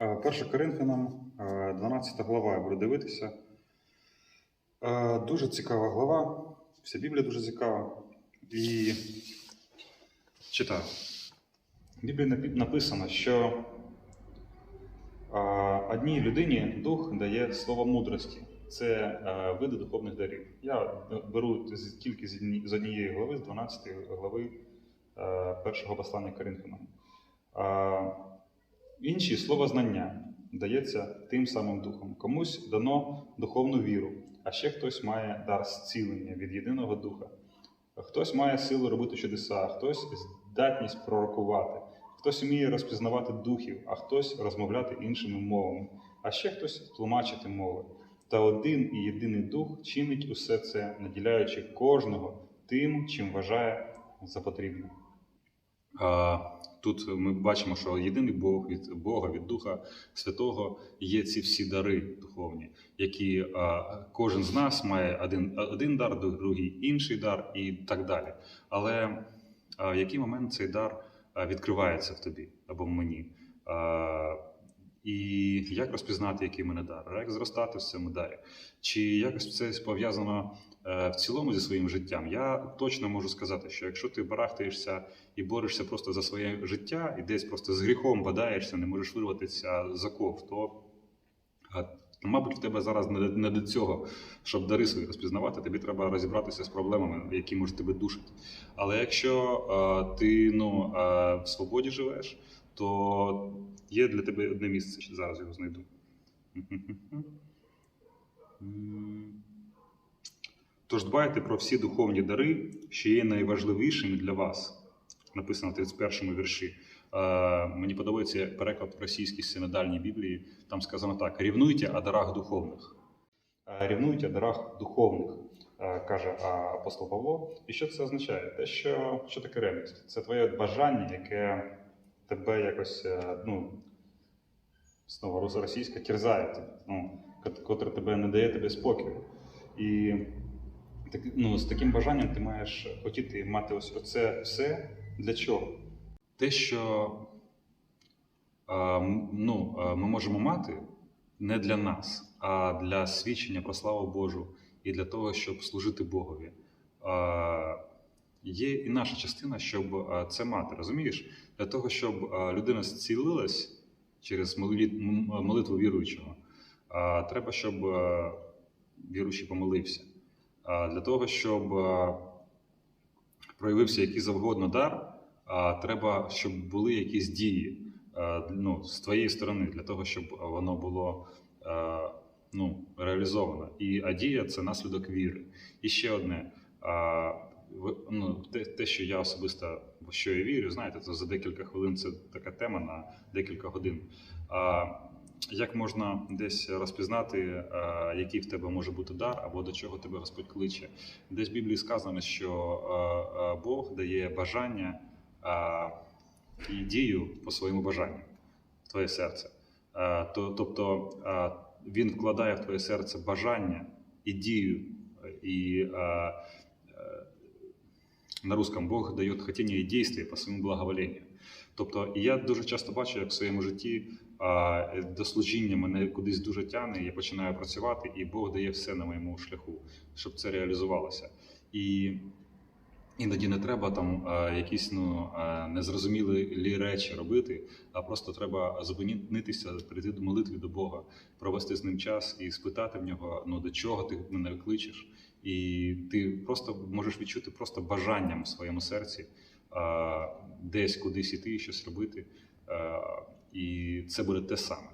Перша Коринфянам, е, 12 глава, я буду дивитися. Дуже цікава глава, вся Біблія дуже цікава. І читаю. В Біблії написано, що одній людині дух дає слово мудрості. Це види духовних дарів. Я беру тільки з однієї глави, з 12 глави першого послання Коринфянам. Інші слово знання дається тим самим духом. Комусь дано духовну віру, а ще хтось має дар зцілення від єдиного духа. Хтось має силу робити чудеса, хтось здатність пророкувати, хтось вміє розпізнавати духів, а хтось розмовляти іншими мовами, а ще хтось тлумачити мови. Та один і єдиний дух чинить усе це, наділяючи кожного тим, чим вважає за потрібне. Тут ми бачимо, що єдиний Бог від Бога, від Духа Святого є ці всі дари духовні, які кожен з нас має один, один дар, другий інший дар і так далі. Але в який момент цей дар відкривається в тобі або в мені? А, і як розпізнати, який мене дар, як зростати в цьому дарі? Чи якось це пов'язано е, в цілому зі своїм життям? Я точно можу сказати, що якщо ти барахтаєшся і борешся просто за своє життя, і десь просто з гріхом бадаєшся, не можеш вирватися з оков, то, а, мабуть, в тебе зараз не, до цього, щоб дари свої розпізнавати, тобі треба розібратися з проблемами, які можуть тебе душити. Але якщо а, ти ну, а, в свободі живеш, то є для тебе одне місце. Зараз його знайду. Тож дбайте про всі духовні дари, що є найважливішими для вас. Написано в 31 вірші. Е, мені подобається переклад російській синодальній Біблії. Там сказано так: рівнуйте о дарах духовних. Е, Рівнуйте о дарах духовних, е, каже апостол Павло. І що це означає? Те, що, що таке ревність? Це твоє бажання, яке тебе якось, е, ну, знову російська терзає, ну, кот- котре тебе не дає тобі спокою. І так, ну, з таким бажанням ти маєш хотіти мати ось оце все для чого? Те, що е, ну, е, ми можемо мати не для нас, а для свідчення про славу Божу і для того, щоб служити Богові. Е, Є і наша частина, щоб е, це мати. Розумієш? Для того, щоб е, людина зцілилась через молитву віруючого, е, треба, щоб віруючий помолився. Для того, щоб проявився який завгодно дар, треба, щоб були якісь дії ну, з твоєї сторони, для того, щоб воно було ну, реалізовано. І а дія це наслідок віри. І ще одне. А, Ну, те, те, що я особисто в що я вірю, знаєте, це за декілька хвилин це така тема на декілька годин. А, як можна десь розпізнати, е, який в тебе може бути дар, або до чого тебе Господь кличе? Десь в Біблії сказано, що е, е, Бог дає бажання е, і дію по своєму бажанню в твоє серце. Е, то, тобто е, Він вкладає в твоє серце бажання і дію, і е, на русском Бог дає хотіння і дійстві по своєму благоволенню. Тобто, я дуже часто бачу, як в своєму житті а, до служіння мене кудись дуже тягне, я починаю працювати, і Бог дає все на моєму шляху, щоб це реалізувалося. І іноді не треба там якісь ну, незрозумілі речі робити, а просто треба зупинитися, прийти до молитви до Бога, провести з ним час і спитати в нього, ну до чого ти мене кличеш. І ти просто можеш відчути просто бажанням у своєму серці десь кудись іти, щось робити. І це буде те саме.